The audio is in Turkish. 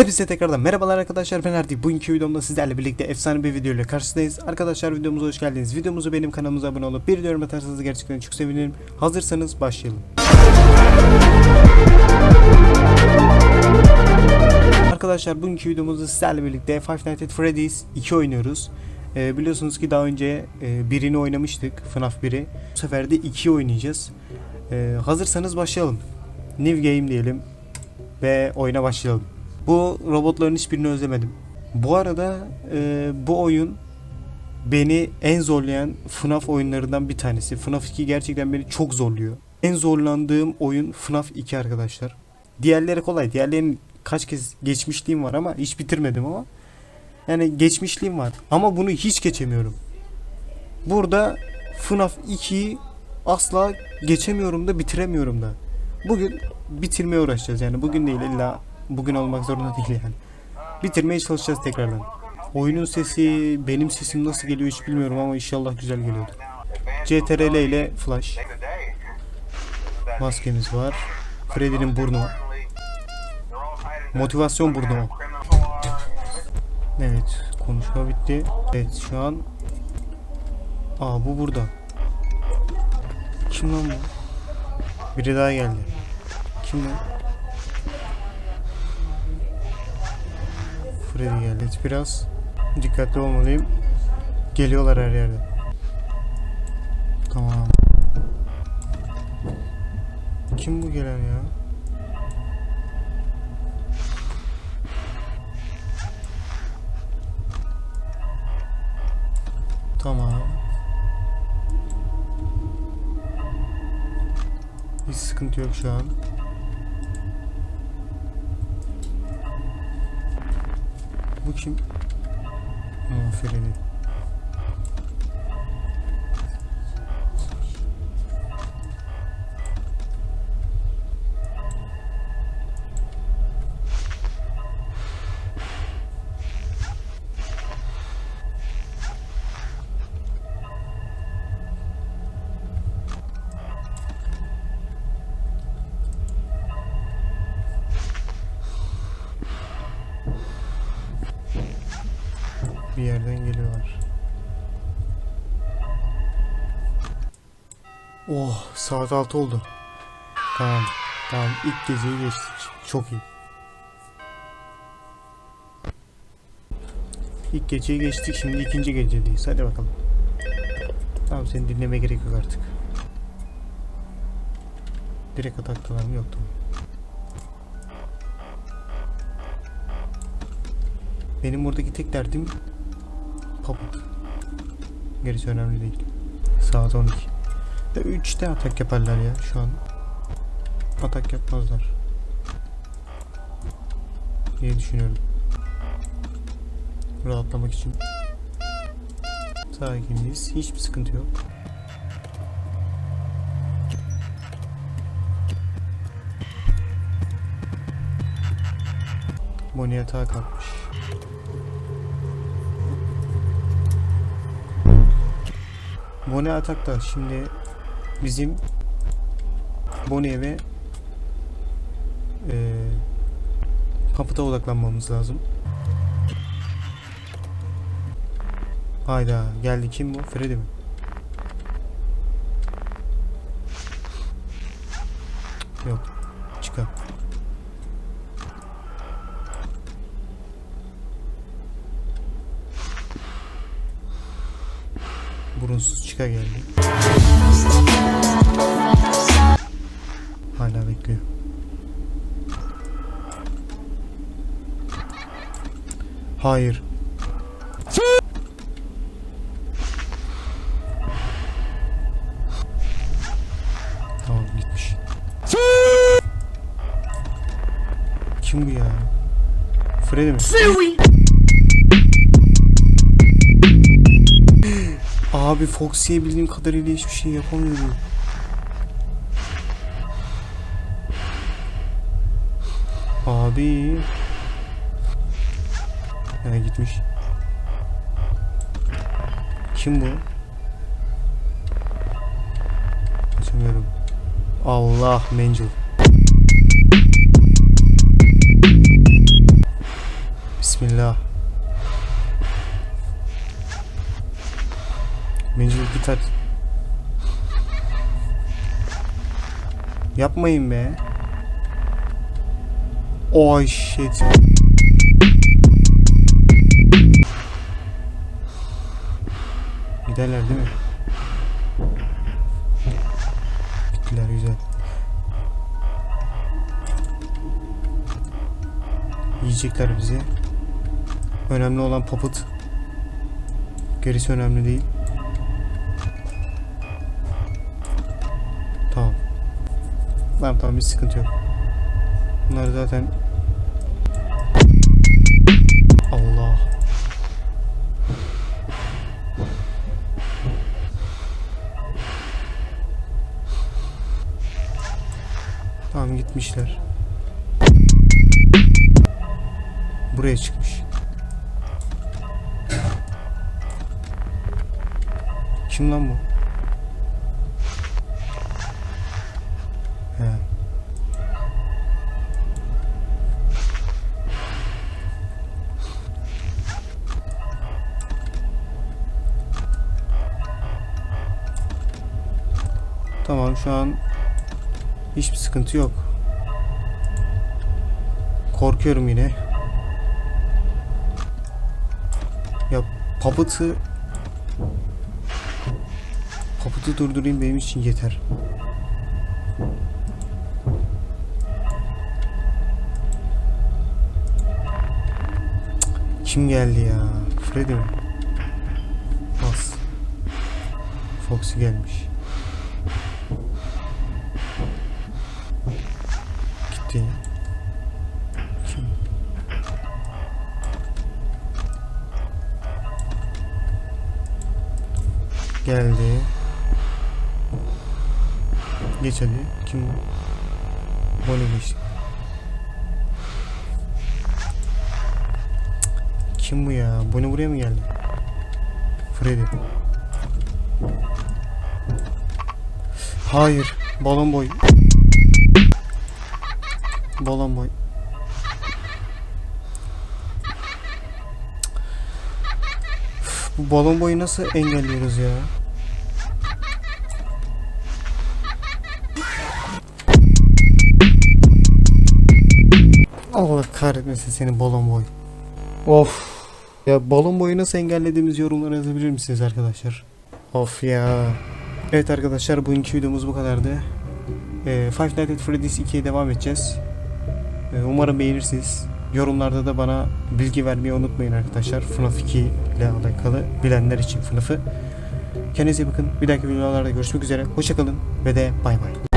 Hepinize tekrardan merhabalar arkadaşlar ben Erdi. Bugünkü videomda sizlerle birlikte efsane bir video ile karşınızdayız. Arkadaşlar videomuza hoş geldiniz. Videomuzu benim kanalımıza abone olup bir yorum atarsanız gerçekten çok sevinirim. Hazırsanız başlayalım. Arkadaşlar bugünkü videomuzda sizlerle birlikte Five Nights at Freddy's 2 oynuyoruz. Ee, biliyorsunuz ki daha önce e, birini oynamıştık FNAF 1'i. Bu sefer de 2'yi oynayacağız. Ee, hazırsanız başlayalım. New Game diyelim ve oyuna başlayalım. Bu robotların hiçbirini özlemedim. Bu arada e, bu oyun beni en zorlayan FNAF oyunlarından bir tanesi. FNAF 2 gerçekten beni çok zorluyor. En zorlandığım oyun FNAF 2 arkadaşlar. Diğerleri kolay. Diğerlerini kaç kez geçmişliğim var ama hiç bitirmedim ama. Yani geçmişliğim var. Ama bunu hiç geçemiyorum. Burada FNAF 2'yi asla geçemiyorum da bitiremiyorum da. Bugün bitirmeye uğraşacağız yani bugün değil illa bugün olmak zorunda değil yani. Bitirmeye çalışacağız tekrardan. Oyunun sesi benim sesim nasıl geliyor hiç bilmiyorum ama inşallah güzel geliyordur. CTRL ile flash. Maskemiz var. Freddy'nin burnu. Motivasyon burnu. Evet konuşma bitti. Evet şu an Aa bu burada. Kim lan bu? Biri daha geldi. Kim lan? Freddy geldi. Biraz dikkatli olmalıyım. Geliyorlar her yerden. Tamam. Kim bu gelen ya? Tamam. Hiç sıkıntı yok şu an. Bu kim? Aa, yerden geliyorlar. Oh saat 6 oldu. Tamam. Tamam ilk geceyi geçtik. Çok iyi. İlk geceyi geçtik şimdi ikinci gecedeyiz. Hadi bakalım. Tamam seni dinleme gerek yok artık. Direkt ataktalar mı? Yok tamam. Benim buradaki tek derdim Papıt. Gerisi önemli değil. Saat 12. De 3'te atak yaparlar ya şu an. Atak yapmazlar. diye düşünüyorum. Rahatlamak için. Sakiniz. Hiçbir sıkıntı yok. Bonnie yatağa kalkmış. Bonnie atakta. Şimdi bizim Bonnie ve eee Papıt'a odaklanmamız lazım. Hayda geldi kim bu? Freddy mi? Yok. Çıkar. Burunsuz çıka geldi. Hala bekliyor. Hayır. Tamam gitmiş. Kim bu ya? Freddy mi? Abi Foxy'ye bildiğim kadarıyla hiçbir şey yapamıyorum. Abi. Ha gitmiş. Kim bu? Açamıyorum. Allah Mangel. Bismillah. Mecbur hadi. Yapmayın be. Oh shit. Giderler değil mi? Gittiler güzel. Yiyecekler bizi. Önemli olan poput. Gerisi önemli değil. Tamam tamam bir sıkıntı yok. Bunlar zaten Allah. Tamam gitmişler. Buraya çıkmış. Kim lan bu? Tamam şu an hiçbir sıkıntı yok. Korkuyorum yine. Ya Puppet'ı Puppet'ı durdurayım benim için yeter. Kim geldi ya? Freddy mi? Bas. Foxy gelmiş. Geldi. Geç hadi. Kim? Bonnie geçti. Kim bu ya? Bonnie buraya mı geldi? Freddy. Hayır. Balon boy. Balon boy. Bu balon boyu nasıl engelliyoruz ya? Allah kahretmesin seni balon boy. Of. Ya balon boyu nasıl engellediğimiz yorumlara yazabilir misiniz arkadaşlar? Of ya. Evet arkadaşlar bugünkü videomuz bu kadardı. Ee, Five Nights at Freddy's 2'ye devam edeceğiz. Ee, umarım beğenirsiniz. Yorumlarda da bana bilgi vermeyi unutmayın arkadaşlar. FNAF 2 ile alakalı bilenler için FNAF'ı. Kendinize bakın. Bir dahaki videolarda görüşmek üzere. Hoşçakalın ve de bay bay.